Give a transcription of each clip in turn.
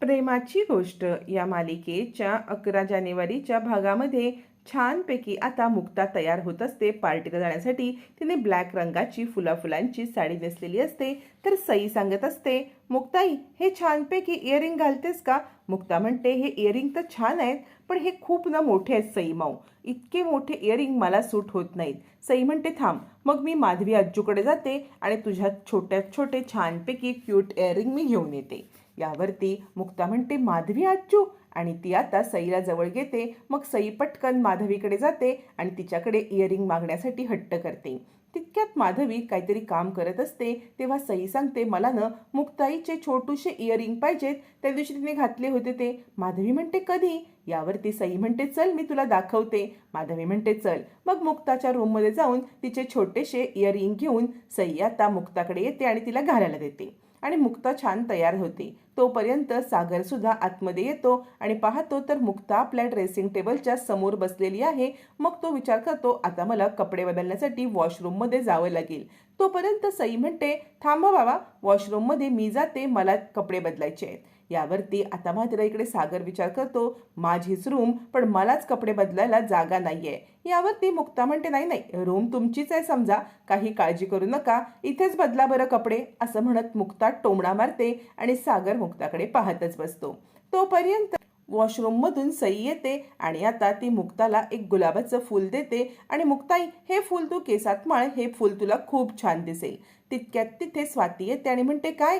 प्रेमाची गोष्ट या मालिकेच्या अकरा जानेवारीच्या भागामध्ये छानपैकी आता मुक्ता तयार होत असते. पार्टीला जाण्यासाठी तिने ब्लॅक रंगाची फुलाफुलांची साडी नेसलेली असते. तर सई सांगत असते मुक्ताई हे छानपैकी इयरिंग घालतेस का? मुक्ता म्हणते हे इयरिंग तर छान आहेत पण हे खूप ना मोठे आहेत सई माऊ. इतके मोठे इयरिंग मला सूट होत नाहीत. सई म्हणते थांब मग मी माधवी आज्जूकडे जाते आणि तुझ्या छोट्यात छोटे छानपैकी क्यूट इयरिंग मी घेऊन येते. यावरती मुक्ता म्हणते माधवी आजू आणि ती आता सईला जवळ घेते मग सई पटकन माधवीकडे जाते आणि तिच्याकडे इयरिंग मागण्यासाठी हट्ट करते. तितक्यात माधवी काहीतरी काम करत असते. तेव्हा सई सांगते मला ना मुक्ताईचे छोटूशे इयरिंग पाहिजेत. त्या दिवशी तिने घातले होते ते. माधवी म्हणते कधी? यावरती सई म्हणते चल मी तुला दाखवते. माधवी म्हणते चल. मग मुक्ताच्या रूममध्ये जाऊन तिचे छोटेसे इयरिंग घेऊन सई आता मुक्ताकडे येते आणि तिला घालायला देते. आणि मुक्ता छान तयार होते. तोपर्यंत सागरसुद्धा आतमध्ये येतो आणि पाहतो तर मुक्ता आपल्या ड्रेसिंग टेबलच्या समोर बसलेली आहे. मग तो विचार करतो आता मला कपडे बदलण्यासाठी वॉशरूममध्ये जावं लागेल. तोपर्यंत सई म्हणते थांबा बाबा वॉशरूममध्ये मी जाते मला कपडे बदलायचे आहेत. यावरती आता मात्र इकडे सागर विचार करतो माझीच रूम पण मलाच कपडे बदलायला जागा नाहीये. यावरती मुक्ता म्हणते नाही नाही रूम तुमचीच आहे समजा काही काळजी करू नका इथेच बदला बरं कपडे असं म्हणत मुक्ता टोमणा मारते आणि सागर मुक्ताकडे पाहतच बसतो. तोपर्यंत वॉशरूममधून सई येते आणि आता ती मुक्ताला एक गुलाबाचं फूल देते आणि मुक्ताई हे फूल तू केसात माळ हे फूल तुला खूप छान दिसेल. तितक्यात तिथे स्वाती येते आणि म्हणते काय?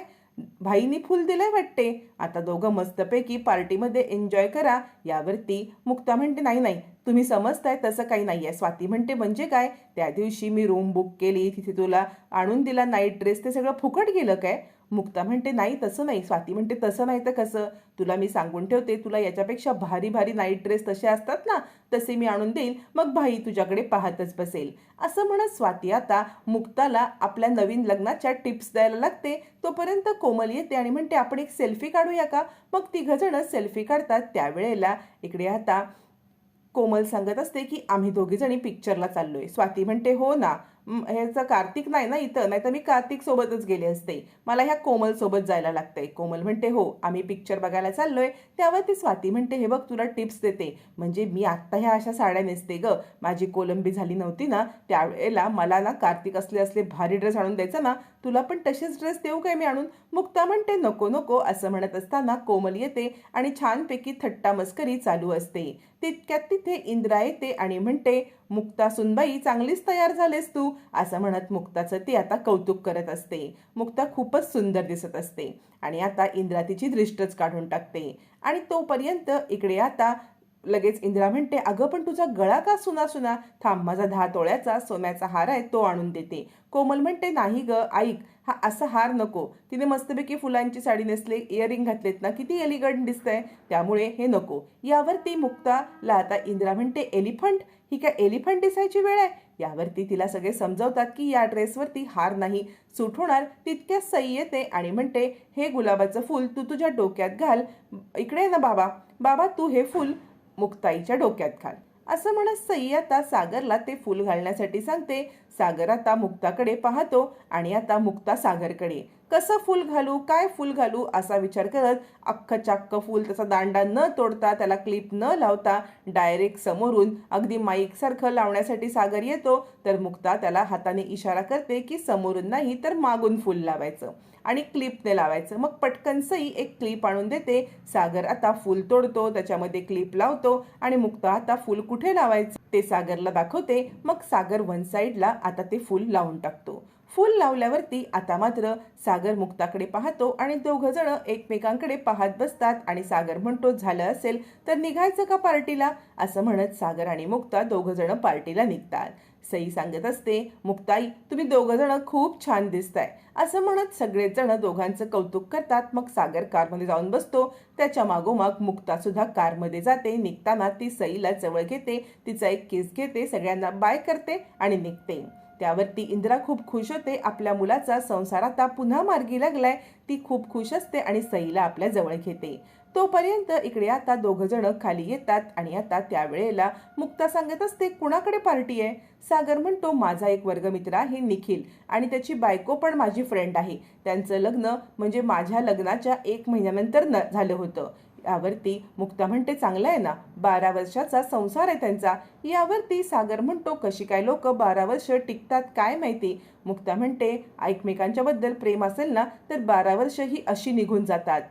भाईनी फुल दिलंय वाटते. आता दोघं मस्तपैकी पार्टीमध्ये एन्जॉय करा. यावरती मुक्ता म्हणते नाही नाही तुम्ही समजताय तसं काही नाही आहे स्वाती म्हणते म्हणजे काय? त्या दिवशी मी रूम बुक केली तिथे तुला आणून दिला नाईट ड्रेस ते सगळं फुकट गेलं काय? मुक्ता म्हणते नाही तसं नाही. स्वाती म्हणते तसं नाही तर कसं? तुला मी सांगून ठेवते तुला याच्यापेक्षा भारी भारी नाईट ड्रेस तसे असतात ना तसे मी आणून देईल मग भाई तुझ्याकडे पाहतच बसेल. असं म्हणत स्वाती आता मुक्ताला आपल्या नवीन लग्नाच्या टिप्स द्यायला लागते. तोपर्यंत कोमल येते आणि म्हणते आपण एक सेल्फी काढूया का? मग तिघजणं सेल्फी काढतात. त्यावेळेला इकडे आता कोमल सांगत असते की आम्ही दोघीजणी पिक्चरला चाललोय. स्वाती म्हणते हो ना ह्याचं कार्तिक नाही ना इथं? नाही तर मी कार्तिक सोबतच गेले असते. मला ह्या कोमल सोबत जायला लागतंय. कोमल म्हणते हो आम्ही पिक्चर बघायला चाललोय. त्यावर ती स्वाती म्हणते हे बघ तुला टिप्स देते. म्हणजे मी आत्ता ह्या अशा साड्या नेसते ग. माझी कोलंबी झाली नव्हती ना त्यावेळेला मला ना कार्तिक असले असले भारी ड्रेस आणून द्यायचा ना तुला पण तसेच ड्रेस देऊ काय मी आणून? मुक्ता म्हणते नको नको असं म्हणत असताना कोमल येते आणि छानपैकी थट्टा मस्करी चालू असते. तितक्यात तिथे इंद्रा येते आणि म्हणते मुक्ता सुनबाई चांगलीच तयार झालेस तू असं म्हणत मुक्ताचं ती आता कौतुक करत असते. मुक्ता खूपच सुंदर दिसत असते आणि आता इंद्रा तिची दृष्टच काढून टाकते. आणि तोपर्यंत इकडे आता लगेच इंदिरा म्हणते अगं पण तुझा गळा का सुना सुना? थांब माझा दहा तोळ्याचा सोन्याचा हार आहे तो आणून देते. कोमल म्हणते नाही ग ऐक हा असा हार नको. तिने मस्तपैकी फुलांची साडी नेसले इयरिंग घातलेत ना किती एलिगंट दिसतंय. त्यामुळे हे नको. यावर ती मुक्ताला आता इंदिरा म्हणते एलिफंट? ही काय एलिफंट दिसायची वेळ आहे? यावरती तिला सगळे समजवतात की या ड्रेसवरती हार नाही. सूट होणार तितक्या सई येते आणि म्हणते हे गुलाबाचं फूल तू तुझ्या डोक्यात घाल. इकडे ना बाबा. बाबा तू हे फूल मुक्ताईच्या डोक्यात घाल. असं म्हणत सई आता सागरला ते फूल घालण्यासाठी सांगते सागर आता मुक्ताकडे पाहतो आणि आता मुक्ता सागरकडे कसं फूल घालू काय फूल घालू असा विचार करत अख्खं चाक्क फूल त्याचा दांडा न तोडता त्याला क्लिप न लावता डायरेक्ट समोरून अगदी माईकसारखं लावण्यासाठी सागर येतो. तर मुक्ता त्याला हाताने इशारा करते की समोरून नाही तर मागून फूल लावायचं आणि क्लिपने लावायचं. मग पटकन सई एक क्लिप आणून देते. सागर आता फूल तोडतो त्याच्यामध्ये क्लिप लावतो आणि मुक्ता आता फूल कुठे लावायचं ते सागरला दाखवते. मग सागर वन साईडला आता ते फूल लावून टाकतो. फूल लावल्यावरती आता मात्र सागर मुक्ताकडे पाहतो आणि दोघंजणं एकमेकांकडे पाहत बसतात आणि सागर म्हणतो झालं असेल तर निघायचं का पार्टीला? असं म्हणत सागर आणि मुक्ता दोघंजणं पार्टीला निघतात. सई सांगत असते मुक्ताई तुम्ही दोघंजणं खूप छान दिसताय. असं म्हणत सगळेच जण दोघांचं कौतुक करतात. मग सागर कारमध्ये जाऊन बसतो. त्याच्या मागोमाग मुक्तासुद्धा कारमध्ये जाते. निघताना ती सईला जवळ घेते. तिचा एक केस घेते. सगळ्यांना बाय करते आणि निघते. त्यावरती इंदिरा खूप खुश होते. आपल्या मुलाचा संसार आता पुन्हा मार्गी लागलाय. ती खूप खुश असते आणि सईला आपल्या जवळ घेते. तोपर्यंत इकडे आता दोघ जण खाली येतात आणि आता त्यावेळेला मुक्ता सांगत असते कुणाकडे पार्टी आहे? सागर म्हणतो माझा एक वर्गमित्र आहे निखिल. आणि त्याची बायको पण माझी फ्रेंड आहे. त्यांचं लग्न म्हणजे माझ्या लग्नाच्या एक महिन्यानंतर न झालं होतं. यावरती मुक्ता म्हणते चांगलं आहे ना? बारा वर्षाचा संसार आहे त्यांचा. यावरती सागर म्हणतो कशी काय लोक बारा वर्ष टिकतात काय माहिती? मुक्ता म्हणते एकमेकांच्या बद्दल प्रेम असेल ना तर बारा वर्ष ही अशी निघून जातात.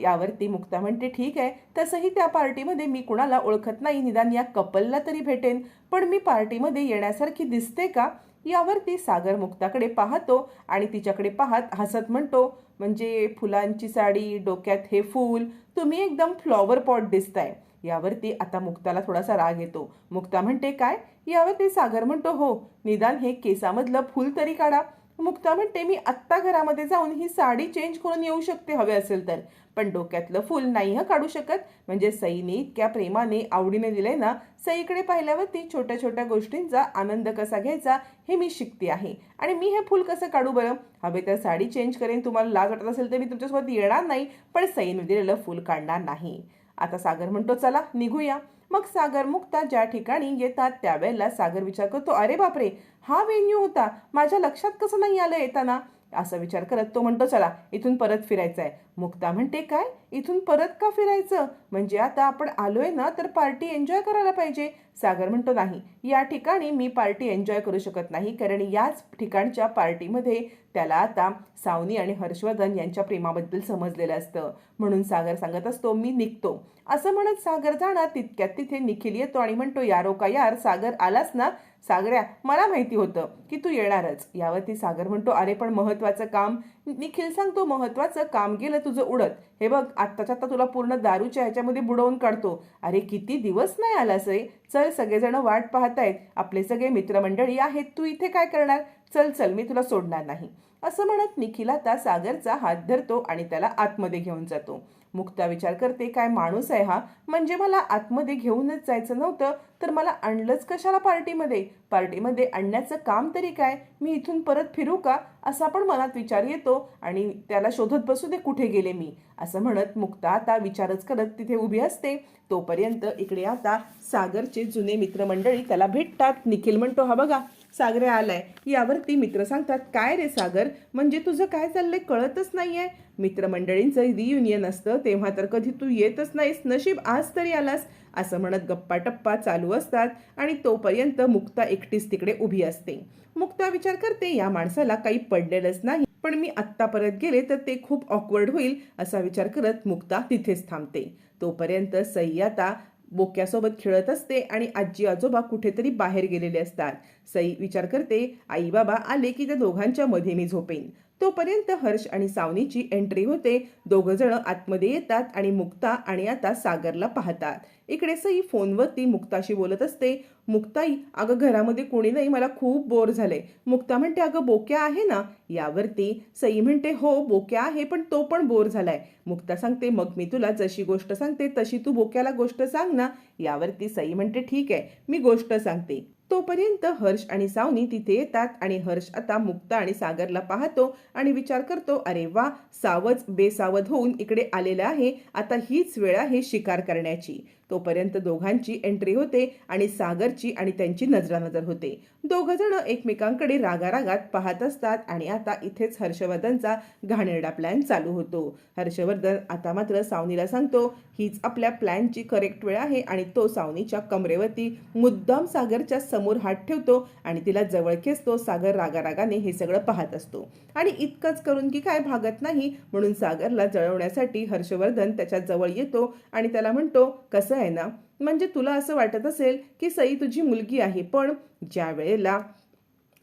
यावरती मुक्ता म्हणते ठीक आहे. तसंही त्या पार्टीमध्ये मी कुणाला ओळखत नाही. निदान या कपलला तरी भेटेन. पण मी पार्टीमध्ये येण्यासारखी दिसते का? यावरती सागर मुक्ताकडे पाहतो आणि तिच्याकडे पाहत हसत म्हणतो म्हणजे फुलांची साडी डोक्यात हे फूल तुम्ही एकदम फ्लॉवर पॉट दिसताय. यावरती आता मुक्ताला थोडासा राग येतो. मुक्ता म्हणते काय? यावरती सागर म्हणतो हो निदान हे केसामधलं फूल तरी काढा. मुक्ता म्हणते मी आत्ता घरामध्ये जाऊन ही साडी चेंज करून येऊ शकते हवे असेल तर. पण डोक्यातलं फुल नाही हं काढू शकत. म्हणजे सईने इतक्या प्रेमाने आवडीने दिले ना सईकडे पाहिल्यावरती छोट्या छोट्या गोष्टींचा आनंद कसा घ्यायचा हे मी शिकते आहे. आणि मी हे फूल कसं काढू बरं? हवे तर साडी चेंज करेन तुम्हाला लाज वाटत असेल तर मी तुमच्यासोबत येणार नाही. पण सईने दिलेलं फूल काढणार नाही. आता सागर म्हणतो चला निघूया. मग सागर मुक्ता ज्या ठिकाणी येतात त्यावेळेला सागर विचार करतो अरे बापरे हा वेन्यू होता. माझ्या लक्षात कसं नाही आलं येताना? असा विचार करत तो म्हणतो चला इथून परत फिरायचा आहे मुक्ता म्हणते काय? इथून परत का फिरायचं? म्हणजे आता आपण आलोय ना तर पार्टी एन्जॉय करायला पाहिजे. सागर म्हणतो नाही या ठिकाणी मी पार्टी एन्जॉय करू शकत नाही कारण याच ठिकाणच्या पार्टीमध्ये त्याला आता सावनी आणि हर्षवर्धन यांच्या प्रेमाबद्दल समजलेलं असतं. म्हणून सागर सांगत असतो मी निघतो. असं म्हणत सागर जाणार तितक्यात तिथे निखिल येतो आणि म्हणतो यारो का यार सागर आलास ना? सागऱ्या मला माहिती होतं की तू येणारच. यावरती सागर म्हणतो अरे पण महत्वाचं काम. निखिल सांगतो महत्वाचं काम गेलं तुझं उडत. हे बघ आत्ताच्या आता तुला पूर्ण दारूच्या ह्याच्यामध्ये बुडवून काढतो. अरे किती दिवस नाही आलास आहे चल सगळेजण वाट पाहतायत. आपले सगळे मित्रमंडळी आहेत. तू इथे काय करणार? चल चल मी तुला सोडणार नाही. असं म्हणत निखिल आता सागरचा हात धरतो आणि त्याला आतमध्ये घेऊन जातो. मुक्ता विचार करते काय माणूस आहे हा? म्हणजे मला आतमध्ये घेऊनच जायचं नव्हतं तर मला आणलंच कशाला पार्टीमध्ये? पार्टीमध्ये आणण्याचं काम तरी काय? मी इथून परत फिरू का? असा पण मनात विचार येतो आणि त्याला शोधत बसू दे कुठे गेले मी. असं म्हणत मुक्ता आता विचारच करत तिथे उभी असते. तोपर्यंत इकडे आता सागरचे जुने मित्रमंडळी त्याला भेटतात. निखिल म्हणतो हा बघा सागरे आलाय. यावरती मित्र सांगतात काय रे सागर? म्हणजे तुझं काय चाललंय? कळतच नाहीये. मित्रमंडळींचं रियुनियन असतं तेव्हा तर कधी तू येतच नाहीस नशीब आज तरी आलास असं म्हणत गप्पा टप्पा चालू असतात आणि तोपर्यंत मुक्ता एकटीच तिकडे उभी असते. मुक्ता विचार करते या माणसाला काही पडलेलंच नाही पण मी आत्ता परत गेले तर ते खूप ऑकवर्ड होईल असा विचार करत मुक्ता तिथेच थांबते. तोपर्यंत सई आता बोक्यासोबत खेळत असते आणि आजी आजोबा कुठेतरी बाहेर गेलेले असतात. सई विचार करते आई बाबा आले की त्या दोघांच्या मध्ये मी झोपेन. तोपर्यंत हर्ष आणि सावनीची एंट्री होते. दोघंजण आतमध्ये येतात आणि मुक्ता आणि आता सागरला पाहतात. इकडे सई फोनवरती मुक्ताशी बोलत असते. मुक्ताई अगं घरामध्ये कोणी नाही मला खूप बोर झाले मुक्ता म्हणते अगं बोक्या आहे ना? यावरती सई म्हणते हो बोक्या आहे पण तो पण बोर झालाय. मुक्ता सांगते मग मी तुला जशी गोष्ट सांगते तशी तू बोक्याला गोष्ट सांग ना. यावरती सई म्हणते ठीक आहे मी गोष्ट सांगते. तोपर्यंत हर्ष आणि सावनी तिथे येतात आणि हर्ष आता मुक्ता आणि सागरला पाहतो आणि विचार करतो अरे वा सावज बेसावध होऊन इकडे आलेला आहे. आता हीच वेळ आहे शिकार करण्याची. तोपर्यंत दोघांची एंट्री होते आणि सागरची आणि त्यांची नजरानजर होते. दोघंजण एकमेकांकडे रागारागात पाहत असतात आणि आता इथेच हर्षवर्धनचा घाणेरडा प्लॅन चालू होतो. हर्षवर्धन आता मात्र सावनीला सांगतो हीच आपल्या प्लॅनची करेक्ट वेळ आहे आणि तो सावनीच्या कमरेवरती मुद्दाम सागरच्या समोर हात ठेवतो आणि तिला जवळ खेचतो. सागर रागारागाने हे सगळं पाहत असतो. आणि इतकंच करून की काय भागत नाही म्हणून सागरला जळवण्यासाठी हर्षवर्धन त्याच्याजवळ येतो आणि त्याला म्हणतो कसं आहे ना म्हणजे तुला असं वाटत असेल की सई तुझी मुलगी आहे पण ज्या वेळेला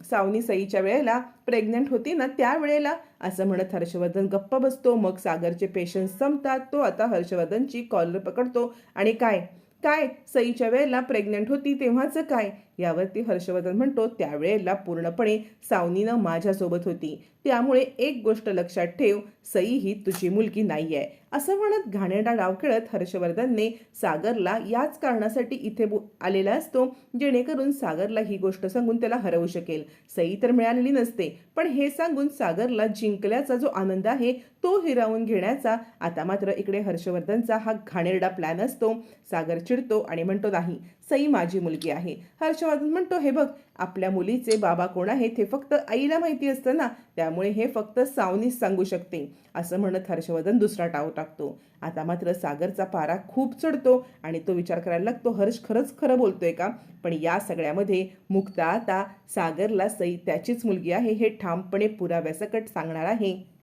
सावनी सईच्या वेळेला प्रेग्नंट होती ना त्या वेळेला असं म्हणत हर्षवर्धन गप्प बसतो. मग सागरचे पेशन्स संपतात. तो आता हर्षवर्धनची कॉलर पकडतो. आणि काय? काय? सईच्या वेळेला प्रेग्नंट होती तेव्हाचं काय? यावरती हर्षवर्धन म्हणतो त्यावेळेला पूर्णपणे सावनीनं माझ्यासोबत होती. त्यामुळे एक गोष्ट लक्षात ठेव सई ही तुझी मुलगी नाही आहे असं म्हणत घाणेरडा डाव खेळत हर्षवर्धनने सागरला याच कारणासाठी इथे आलेला असतो जेणेकरून सागरला ही गोष्ट सांगून त्याला हरवू शकेल. सई तर मिळालेली नसते पण हे सांगून सागरला जिंकल्याचा जो आनंद आहे तो हिरावून घेण्याचा आता मात्र इकडे हर्षवर्धनचा हा घाणेरडा प्लॅन असतो. सागर चिडतो आणि म्हणतो नाही सई माझी मुलगी आहे. हर्षवर्धन म्हणतो हे बघ आपल्या मुलीचे बाबा कोण आहेत हे फक्त आईला माहिती असतं ना त्यामुळे हे फक्त सावनीच सांगू शकते. असं म्हणत हर्षवर्धन दुसरा टाव टाकतो. आता मात्र सागरचा पारा खूप चढतो आणि तो विचार करायला लागतो हर्ष खरंच खरं बोलतोय का? पण या सगळ्यामध्ये मुक्ता आता सागरला सई त्याचीच मुलगी आहे हे ठामपणे पुराव्यासकट सांगणार आहे.